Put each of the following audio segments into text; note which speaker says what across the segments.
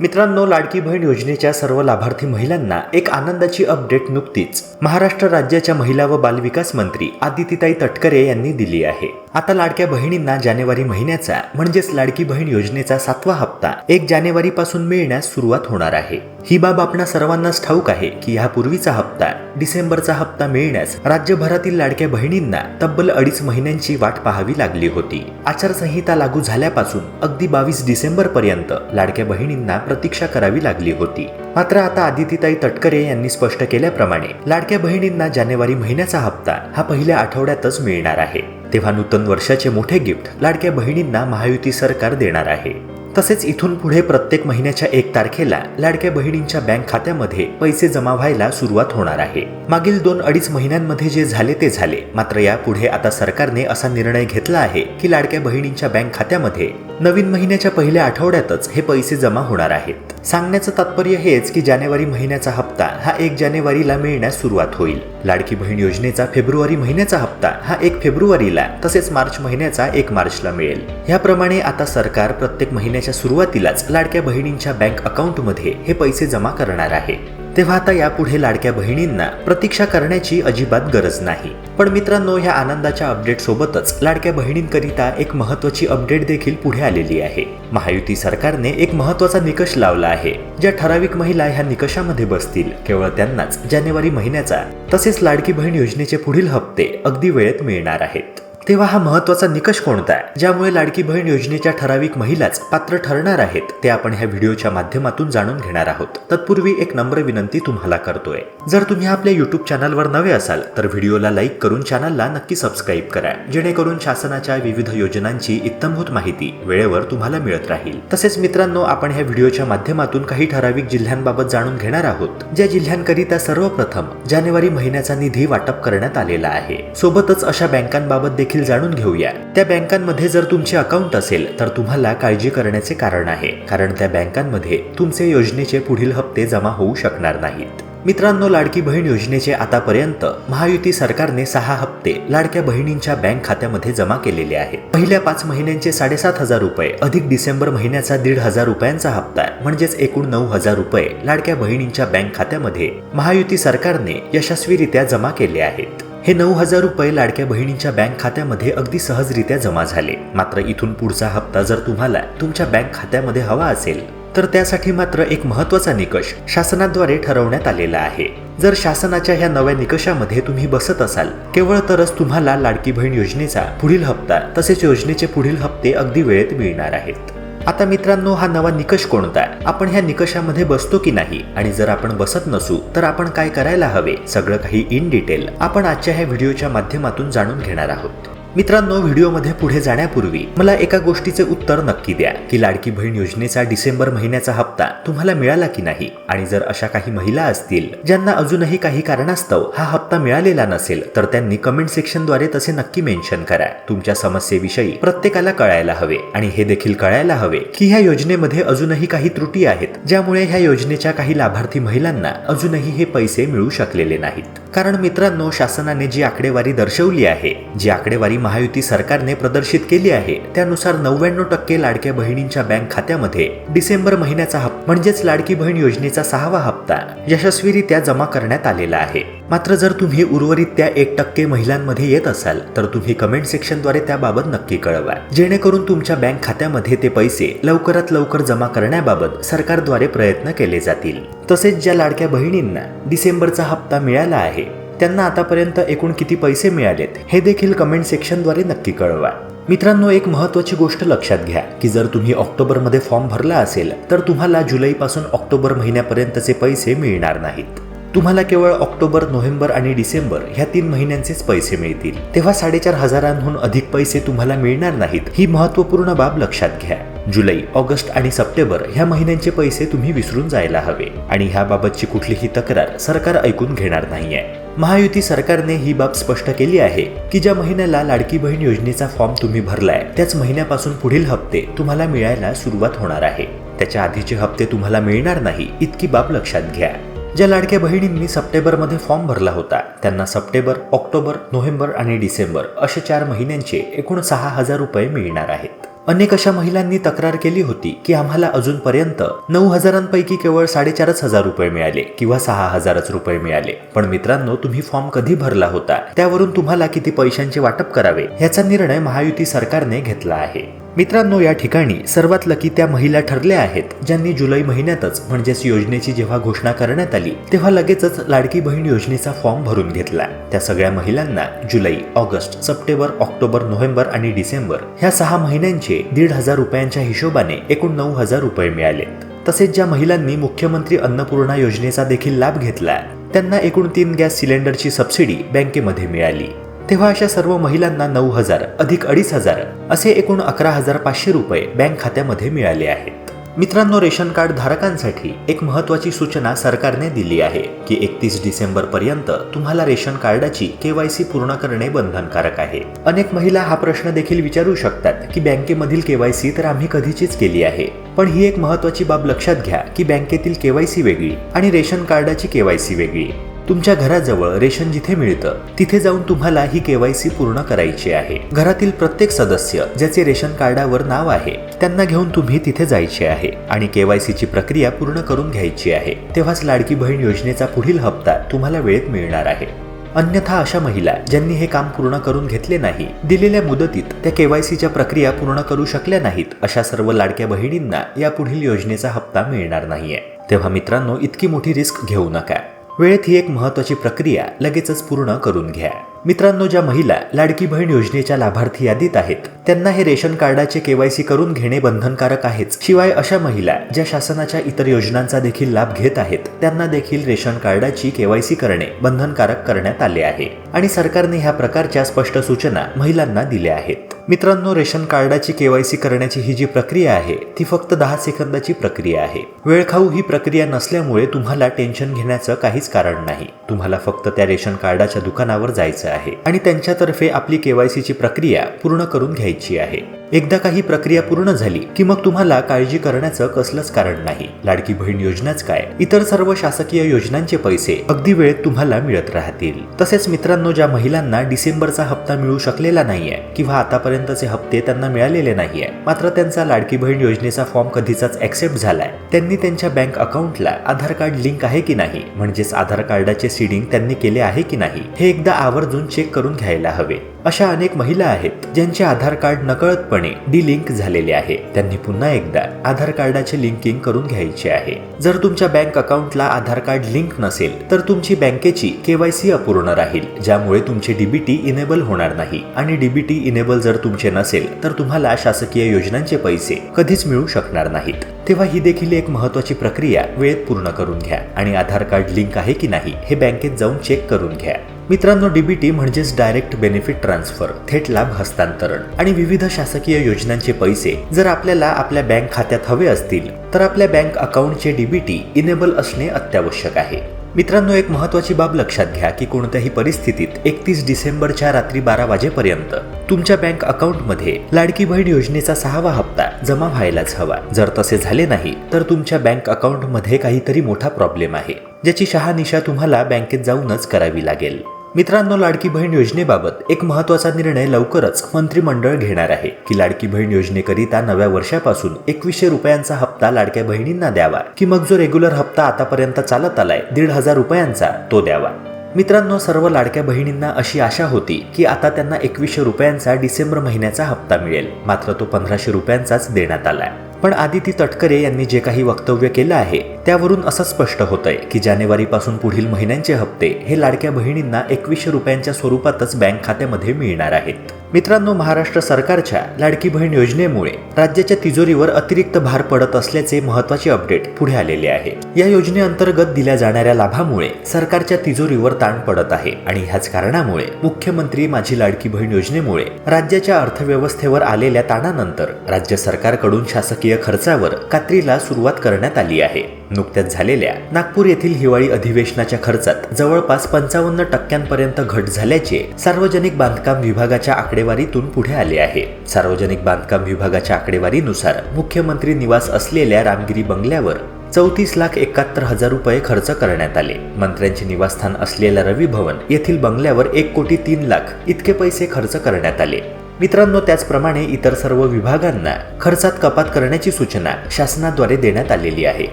Speaker 1: मित्रांनो लाडकी बहीण योजनेच्या सर्व लाभार्थी महिलांना एक आनंदाची अपडेट नुकतीच. महाराष्ट्र राज्याच्या महिला व बालविकास मंत्री आदितीताई तटकरे यांनी दिली आहे. आता लाडक्या बहिणींना जानेवारी महिन्याचा म्हणजेच लाडकी बहीण योजनेचा सातवा हप्ता एक जानेवारी पासून मिळण्यास सुरुवात होणार आहे. ही बाब आपणा सर्वांनाच ठाऊक आहे की यापूर्वीचा हप्ता डिसेंबरचा हप्ता मिळण्यास राज्यभरातील लाडक्या बहिणींना तब्बल अडीच महिन्यांची वाट पाहावी लागली होती. आचारसंहिता लागू झाल्यापासून अगदी बावीस डिसेंबर पर्यंत लाडक्या बहिणींना प्रतीक्षा करावी लागली होती. मात्र आता आदितीताई तटकरे यांनी स्पष्ट केल्याप्रमाणे लाडक्या बहिणींना जानेवारी महिन्याचा हप्ता हा पहिल्या आठवड्यातच मिळणार आहे. तेव्हा नूतन वर्षाचे मोठे गिफ्ट लाडक्या बहिणींना महायुती सरकार देणार आहे. तसेच इथून पुढे प्रत्येक महिन्याच्या एक तारखेला लाडक्या बहिणींच्या बँक खात्यामध्ये पैसे जमा व्हायला सुरुवात होणार आहे. मागील दोन अडीच महिन्यांमध्ये जे झाले ते झाले. मात्र यापुढे आता सरकारने असा निर्णय घेतला आहे की लाडक्या बहिणींच्या बँक खात्यामध्ये नवीन महिन्याच्या पहिल्या आठवड्यातच हे पैसे जमा होणार आहेत. सांगण्याचं तात्पर्य हेच की जानेवारी महिन्याचा हप्ता हा एक जानेवारीला मिळण्यास सुरुवात होईल. लाडकी बहीण योजनेचा फेब्रुवारी महिन्याचा हप्ता हा एक फेब्रुवारीला तसेच मार्च महिन्याचा एक मार्चला मिळेल. याप्रमाणे आता सरकार प्रत्येक महिन्याच्या सुरुवातीलाच लाडक्या बहिणींच्या बँक अकाउंटमध्ये हे पैसे जमा करणार आहे. तेव्हा आता यापुढे लाडक्या बहिणींना प्रतीक्षा करण्याची अजिबात गरज नाही. पण मित्रांनो ह्या आनंदाच्या अपडेट सोबतच लाडक्या बहिणींकरिता एक महत्वाची अपडेट देखील पुढे आलेली आहे. महायुती सरकारने एक महत्त्वाचा निकष लावला आहे. ज्या ठराविक महिला ह्या निकषामध्ये बसतील. केवळ त्यांनाच जानेवारी महिन्याचा तसेच लाडकी बहीण योजनेचे पुढील हप्ते अगदी वेळेत मिळणार आहेत. तेव्हा हा महत्त्वाचा निकष कोणता आहे? ज्यामुळे लाडकी बहीण योजनेच्या ठराविक महिलाच पात्र ठरणार आहेत ते आपण ह्या व्हिडिओच्या माध्यमातून जाणून घेणार आहोत. तत्पूर्वी एक नम्र विनंती तुम्हाला करतोय. जर तुम्ही आपल्या युट्यूब चॅनलवर नवे असाल तर व्हिडिओला लाईक करून चॅनलला नक्की सबस्क्राईब करा. जेणेकरून शासनाच्या विविध योजनांची इत्तमभूत माहिती वेळेवर तुम्हाला मिळत राहील. तसेच मित्रांनो आपण ह्या व्हिडिओच्या माध्यमातून काही ठराविक जिल्ह्यांबाबत जाणून घेणार आहोत. ज्या जिल्ह्यांकरिता सर्वप्रथम जानेवारी महिन्याचा निधी वाटप करण्यात आलेला आहे. सोबतच अशा बँकांबाबत देखील देखील जाणून घेऊया. त्या बँकांमध्ये जर तुमचे अकाउंट असेल तर तुम्हाला काळजी करण्याचे कारण आहे. कारण त्या बँकांमध्ये तुमचे योजनेचे पुढील हप्ते जमा होऊ शकणार नाहीत. मित्रांनो लाडकी बहीण योजनेचे आतापर्यंत महायुती सरकारने सहा हप्ते लाडक्या बहिणींच्या बँक खात्यामध्ये जमा केलेले आहेत. पहिल्या पाच महिन्यांचे साडेसात हजार रुपये अधिक डिसेंबर महिन्याचा दीड हजार रुपयांचा हप्ता म्हणजेच एकूण नऊ हजार रुपये लाडक्या बहिणींच्या बँक खात्यामध्ये महायुती सरकारने यशस्वीरित्या जमा केले आहेत. हे नऊ हजार रुपये लाडक्या बहिणींच्या बँक खात्यामध्ये अगदी सहजरित्या जमा झाले. मात्र इथून पुढचा हप्ता जर तुम्हाला तुमच्या बँक खात्यामध्ये हवा असेल तर त्यासाठी मात्र एक महत्त्वाचा निकष शासनाद्वारे ठरवण्यात आलेला आहे. जर शासनाच्या ह्या नव्या निकषामध्ये तुम्ही बसत असाल केवळ तरच तुम्हाला लाडकी बहीण योजनेचा पुढील हप्ता तसेच योजनेचे पुढील हप्ते अगदी वेळेत मिळणार आहेत. आता मित्रांनो हा नवा निकष कोणता आपण ह्या निकषामध्ये बसतो की नाही? आणि जर आपण बसत नसू तर आपण काय करायला हवे? सगळं काही इन डिटेल आपण आजच्या ह्या व्हिडिओच्या माध्यमातून जाणून घेणार आहोत. मित्रांनो व्हिडिओमध्ये पुढे जाण्यापूर्वी मला एका गोष्टीचे उत्तर नक्की द्या. की लाडकी बहीण योजनेचा डिसेंबर महिन्याचा हप्ता तुम्हाला मिळाला की नाही? आणि जर अशा काही महिला असतील ज्यांना अजूनही काही कारणास्तव हा हप्ता मिळालेला नसेल तर त्यांनी कमेंट सेक्शनद्वारे तसे नक्की मेन्शन करा. तुमच्या समस्येविषयी प्रत्येकाला कळायला हवे. आणि हे देखील कळायला हवे की ह्या योजनेमध्ये अजूनही काही त्रुटी आहेत ज्यामुळे ह्या योजनेच्या काही लाभार्थी महिलांना अजूनही हे पैसे मिळू शकलेले नाहीत. कारण मित्रांनो शासनाने जी आकडेवारी दर्शवली आहे जी आकडेवारी महायुती सरकारने प्रदर्शित केली आहे. त्यानुसार नव्याण्णव टक्के लाडक्या बहिणींच्या बँक खात्यामध्ये डिसेंबर महिन्याचा हप्ता म्हणजेच लाडकी बहीण योजनेचा सहावा हप्ता यशस्वीरित्या जमा करण्यात आलेला आहे. मात्र जर तुम्ही उर्वरित त्या एक टक्के महिलांमध्ये येत असाल तर तुम्ही कमेंट सेक्शनद्वारे त्याबाबत नक्की कळवा. जेणेकरून तुमच्या बँक खात्यामध्ये ते पैसे लवकरात लवकर जमा करण्याबाबत सरकारद्वारे प्रयत्न केले जातील. तसेच ज्या लाडक्या बहिणींना डिसेंबरचा हप्ता मिळाला आहे त्यांना आतापर्यंत एकूण किती पैसे मिळालेत हे देखील कमेंट सेक्शनद्वारे नक्की कळवा. मित्रांनो एक महत्त्वाची गोष्ट लक्षात घ्या की जर तुम्ही ऑक्टोबरमध्ये फॉर्म भरला असेल तर तुम्हाला जुलैपासून ऑक्टोबर महिन्यापर्यंतचे पैसे मिळणार नाहीत. तुम्हाला केवळ ऑक्टोबर नोव्हेंबर आणि डिसेंबर ह्या तीन महिन्यांचेच पैसे मिळतील. तेव्हा साडेचार हजारांहून अधिक पैसे तुम्हाला मिळणार नाहीत ही महत्त्वपूर्ण बाब लक्षात घ्या. जुलै ऑगस्ट आणि सप्टेंबर ह्या महिन्यांचे पैसे तुम्ही विसरून जायला हवे. आणि ह्याबाबतची कुठलीही तक्रार सरकार ऐकून घेणार नाहीये. महायुती सरकारने ही बाब स्पष्ट केली आहे की ज्या महिन्याला लाडकी बहीण योजनेचा फॉर्म तुम्ही भरलाय त्याच महिन्यापासून पुढील हप्ते तुम्हाला मिळायला सुरुवात होणार आहे. त्याच्या आधीचे हप्ते तुम्हाला मिळणार नाही इतकी बाब लक्षात घ्या. ज्या लाडक्या बहिणींनी सप्टेंबरमध्ये फॉर्म भरला होता त्यांना सप्टेंबर ऑक्टोबर नोव्हेंबर आणि डिसेंबर असे चार महिन्यांचे एकूण सहा हजार रुपये मिळणार आहेत. अनेक अशा महिलांनी तक्रार केली होती की आम्हाला अजूनपर्यंत नऊ हजारांपैकी केवळ साडेचारच हजार रुपये मिळाले किंवा सहा हजारच रुपये मिळाले. पण मित्रांनो तुम्ही फॉर्म कधी भरला होता? त्यावरून तुम्हाला किती पैशांचे वाटप करावे? याचा निर्णय महायुती सरकारने घेतला आहे. मित्रांनो या ठिकाणी सर्वात लकी त्या महिला ठरल्या आहेत ज्यांनी जुलै महिन्यातच म्हणजेच योजनेची जेव्हा घोषणा करण्यात आली तेव्हा लगेचच लाडकी बहीण योजनेचा फॉर्म भरून घेतला. त्या सगळ्या महिलांना जुलै ऑगस्ट सप्टेंबर ऑक्टोबर नोव्हेंबर आणि डिसेंबर ह्या सहा महिन्यांचे दीड हजार रुपयांच्या हिशोबाने एकूण नऊ हजार रुपये मिळाले तसेच ज्या महिलांनी मुख्यमंत्री अन्नपूर्णा योजनेचा देखील लाभ घेतला त्यांना एकूण तीन गॅस सिलेंडरची सबसिडी बँकेमध्ये मिळाली. तेव्हा अशा सर्व महिलांना नऊ हजार अधिक अडीच हजार असे एकूण अकरा हजार पाचशे रुपये बँक खात्यामध्ये मिळाले आहेत. मित्रांनो रेशन कार्ड धारकांसाठी एक महत्वाची सूचना सरकारने दिली आहे की एकतीस डिसेंबर पर्यंत तुम्हाला रेशन कार्डाची केवायसी पूर्ण करणे बंधनकारक आहे. अनेक महिला हा प्रश्न देखील विचारू शकतात की बँकेमधील केवायसी तर आम्ही कधीचीच केली आहे. पण ही एक महत्वाची बाब लक्षात घ्या की बँकेतील केवायसी वेगळी आणि रेशन कार्डाची केवायसी वेगळी. तुमच्या घराजवळ रेशन जिथे मिळतं तिथे जाऊन तुम्हाला ही केवायसी पूर्ण करायची आहे. घरातील प्रत्येक सदस्य ज्याचे रेशन कार्डावर नाव आहे त्यांना घेऊन तुम्ही तिथे जायचे आहे आणि केवायसीची प्रक्रिया पूर्ण करून घ्यायची आहे. तेव्हाच लाडकी बहीण योजनेचा पुढील हप्ता तुम्हाला वेळेत मिळणार आहे. अन्यथा अशा महिला ज्यांनी हे काम पूर्ण करून घेतले नाही दिलेल्या मुदतीत त्या केवायसीच्या प्रक्रिया पूर्ण करू शकल्या नाहीत अशा सर्व लाडक्या बहिणींना या पुढील योजनेचा हप्ता मिळणार नाहीये. तेव्हा मित्रांनो इतकी मोठी रिस्क घेऊ नका. वेळेत ही एक महत्वाची प्रक्रिया लगेचच पूर्ण करून घ्या. मित्रांनो ज्या महिला लाडकी बहीण योजनेच्या लाभार्थी यादीत आहेत त्यांना हे रेशन कार्डाचे केवायसी करून घेणे बंधनकारक आहेच. शिवाय अशा महिला ज्या शासनाच्या इतर योजनांचा देखील लाभ घेत आहेत त्यांना देखील रेशन कार्डाची केवायसी करणे बंधनकारक करण्यात आले आहे. आणि सरकारने ह्या प्रकारच्या स्पष्ट सूचना महिलांना दिल्या आहेत. मित्रांनो रेशन कार्डाची केवायसी करण्याची ही जी प्रक्रिया आहे ती फक्त दहा सेकंदाची प्रक्रिया आहे. वेळखाऊ ही प्रक्रिया नसल्यामुळे तुम्हाला टेन्शन घेण्याचं काहीच कारण नाही. तुम्हाला फक्त त्या रेशन कार्डाच्या दुकानावर जायचं आहे आणि त्यांच्यातर्फे आपली केवायसीची प्रक्रिया पूर्ण करून घ्यायची आहे. एकदा काही प्रक्रिया पूर्ण झाली की मग तुम्हाला काळजी करण्याचं कसलंच कारण नाही. लाडकी बहीण योजनाच काय? इतर सर्व शासकीय योजनांचे पैसे अगदी वेळेत तुम्हाला मिळत राहतील. तसेच मित्रांनो ज्या महिलांना डिसेंबरचा हप्ता मिळू शकलेला नाहीये किंवा आतापर्यंतचे हप्ते त्यांना मिळालेले नाहीये मात्र त्यांचा लाडकी बहीण योजनेचा फॉर्म कधीचाच ऍक्सेप्ट झालाय. त्यांनी त्यांच्या बँक अकाउंटला आधार कार्ड लिंक आहे की नाही? म्हणजेच आधार कार्डाचे सीडिंग त्यांनी केले आहे की नाही? हे एकदा आवर्जून चेक करून घ्यायला हवे. अशा अनेक महिला आहेत ज्यांचे आधार कार्ड नकळतपणे डिलिंक झालेले आहे. त्यांनी पुन्हा एकदा आधार कार्डाचे लिंकिंग करून घ्यायचे आहे. जर तुमच्या बँक अकाउंटला आधार कार्ड लिंक नसेल तर तुमची बँकेची केवायसी अपूर्ण राहील ज्यामुळे तुमचे डीबीटी इनेबल होणार नाही. आणि डीबीटी इनेबल जर तुमचे नसेल तर तुम्हाला शासकीय योजनांचे पैसे कधीच मिळू शकणार नाहीत. तेव्हा ही देखील एक महत्वाची प्रक्रिया वेळेत पूर्ण करून घ्या. आणि आधार कार्ड लिंक आहे की नाही हे बँकेत जाऊन चेक करून घ्या. मित्रांनो डीबीटी म्हणजेच डायरेक्ट बेनिफिट ट्रान्सफर थेट लाभ हस्तांतरण. आणि विविध शासकीय योजनांचे पैसे जर आपल्याला आपल्या बँक खात्यात हवे असतील तर आपल्या बँक अकाउंटचे डीबीटी इनेबल असणे अत्यावश्यक आहे. मित्रांनो एक महत्वाची बाब लक्षात घ्या की कोणत्याही परिस्थितीत एकतीस डिसेंबरच्या रात्री बारा वाजेपर्यंत तुमच्या बँक अकाउंटमध्ये लाडकी बहीण योजनेचा सहावा हप्ता जमा व्हायलाच हवा. जर तसे झाले नाही तर तुमच्या बँक अकाउंटमध्ये काहीतरी मोठा प्रॉब्लेम आहे ज्याची शहानिशा तुम्हाला बँकेत जाऊनच करावी लागेल. मित्रांनो लाडकी बहीण योजनेबाबत एक महत्त्वाचा निर्णय लवकरच मंत्रिमंडळ घेणार आहे. की लाडकी बहीण योजनेकरिता नव्या वर्षापासून एकवीसशे रुपयांचा हप्ता लाडक्या बहिणींना द्यावा की मग जो रेग्युलर हप्ता आतापर्यंत चालत आलाय दीड हजार रुपयांचा तो द्यावा? मित्रांनो सर्व लाडक्या बहिणींना अशी आशा होती की आता त्यांना एकवीसशे रुपयांचा डिसेंबर महिन्याचा हप्ता मिळेल. मात्र तो पंधराशे रुपयांचाच देण्यात आलाय. पण आदिती तटकरे यांनी जे काही वक्तव्य केलं आहे त्यावरून असं स्पष्ट होतंय की जानेवारीपासून पुढील महिन्यांचे हप्ते हे लाडक्या बहिणींना एकवीसशे रुपयांच्या स्वरूपातच बँक खात्यामध्ये मिळणार आहेत. मित्रांनो महाराष्ट्र सरकारच्या लाडकी बहीण योजनेमुळे राज्याच्या तिजोरीवर अतिरिक्त भार पडत असल्याचे महत्त्वाचे अपडेट पुढे आलेले आहे. या योजनेअंतर्गत दिल्या जाणाऱ्या लाभामुळे सरकारच्या तिजोरीवर ताण पडत आहे आणि ह्याच कारणामुळे मुख्यमंत्री माझी लाडकी बहीण योजनेमुळे राज्याच्या अर्थव्यवस्थेवर आलेल्या ताणानंतर राज्य सरकारकडून शासकीय खर्चावर कात्रीला सुरुवात करण्यात आली आहे. नुकत्याच झालेल्या नागपूर येथील हिवाळी अधिवेशनाच्या खर्चात जवळपास पंचावन्न टक्क्यांपर्यंत घट झाल्याचे सार्वजनिक बांधकाम विभागाच्या आकडेवारीतून पुढे आले आहे. सार्वजनिक बांधकाम विभागाच्या आकडेवारीनुसार मुख्यमंत्री निवास असलेल्या रामगिरी बंगल्यावर चौतीस लाख एकाहत्तर हजार रुपये खर्च करण्यात आले. मंत्र्यांचे निवासस्थान असलेल्या रवी भवन येथील बंगल्यावर एक कोटी तीन लाख इतके पैसे खर्च करण्यात आले. मित्रांनो त्याचप्रमाणे इतर सर्व विभागांना खर्चात कपात करण्याची सूचना शासनाद्वारे देण्यात आलेली आहे.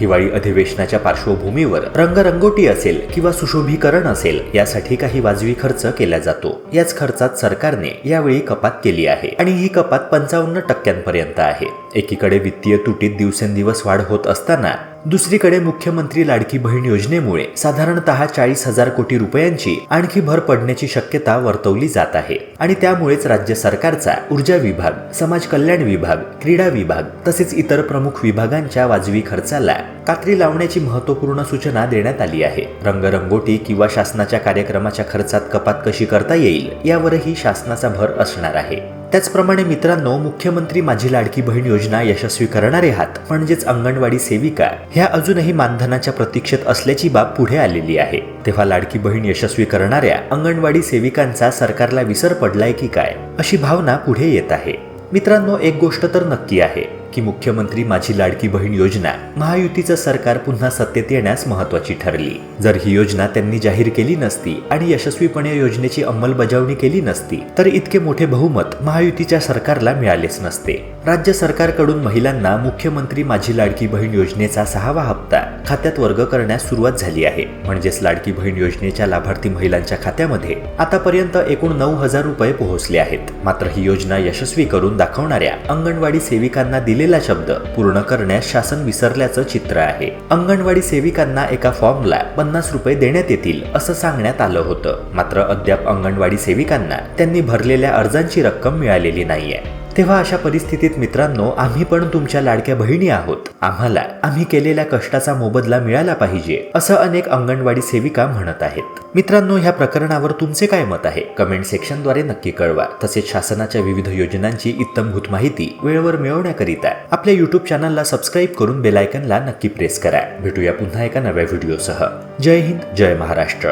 Speaker 1: हिवाळी अधिवेशनाच्या पार्श्वभूमीवर रंगरंगोटी असेल किंवा सुशोभीकरण असेल यासाठी काही वाजवी खर्च केला जातो. याच खर्चात सरकारने यावेळी कपात केली आहे आणि ही कपात पंचावन्न टक्क्यांपर्यंत आहे. एकीकडे वित्तीय तुटीत दिवसेंदिवस वाढ होत असताना दुसरीकडे मुख्यमंत्री लाडकी बहीण योजनेमुळे साधारणतः चाळीस हजार कोटी रुपयांची आणखी भर पडण्याची शक्यता वर्तवली जात आहे. आणि त्यामुळेच राज्य सरकारचा ऊर्जा विभाग समाज कल्याण विभाग क्रीडा विभाग तसेच इतर प्रमुख विभागांच्या वाजवी खर्चाला कात्री लावण्याची महत्त्वपूर्ण सूचना देण्यात आली आहे. रंगरंगोटी किंवा शासनाच्या कार्यक्रमाच्या खर्चात कपात कशी करता येईल यावरही शासनाचा भर असणार आहे. त्याचप्रमाणे मित्रांनो मुख्यमंत्री माझी लाडकी बहीण योजना यशस्वी करणारे हात म्हणजेच अंगणवाडी सेविका ह्या अजूनही मानधनाच्या प्रतीक्षेत असल्याची बाब पुढे आलेली आहे. तेव्हा लाडकी बहीण यशस्वी करणाऱ्या अंगणवाडी सेविकांचा सरकारला विसर पडलाय की काय अशी भावना पुढे येत आहे. मित्रांनो एक गोष्ट तर नक्की आहे. की मुख्यमंत्री माझी लाडकी बहीण योजना महायुतीचं सरकार पुन्हा सत्तेत येण्यास महत्वाची ठरली. जर ही योजना त्यांनी जाहीर केली नसती आणि यशस्वीपणे योजनेची अंमलबजावणी केली नसती तर इतके मोठे बहुमत महायुतीच्या सरकारला मिळालेच नसते. राज्य सरकारकडून महिलांना मुख्यमंत्री माझी लाडकी बहीण योजनेचा सहावा हप्ता खात्यात वर्ग करण्यास सुरुवात झाली आहे. म्हणजेच लाडकी बहीण योजनेच्या लाभार्थी महिलांच्या खात्यामध्ये आतापर्यंत एकूण नऊ हजार रुपये पोहोचले आहेत. मात्र ही योजना यशस्वी करून दाखवणाऱ्या अंगणवाडी सेविकांना दिली दिलेला शब्द पूर्ण करण्यास शासन विसरल्याचं चित्र आहे. अंगणवाडी सेविकांना एका फॉर्मला पन्नास रुपये देण्यात येतील असं सांगण्यात आलं होतं. मात्र अद्याप अंगणवाडी सेविकांना त्यांनी भरलेल्या अर्जांची रक्कम मिळालेली नाहीये. तेव्हा अशा परिस्थितीत मित्रांनो आम्ही पण तुमच्या लाडक्या बहिणी आहोत. आम्हाला आम्ही केलेल्या कष्टाचा मोबदला मिळाला पाहिजे असं अनेक अंगणवाडी सेविका म्हणत आहेत. मित्रांनो ह्या प्रकरणावर तुमचे काय मत आहे? कमेंट सेक्शनद्वारे नक्की कळवा. तसेच शासनाच्या विविध योजनांची इत्तमभूत माहिती वेळेवर मिळवण्याकरिता आपल्या युट्यूब चॅनलला सबस्क्राईब करून बेलायकनला नक्की प्रेस करा. भेटूया पुन्हा एका नव्या व्हिडिओसह जय हिंद जय महाराष्ट्र.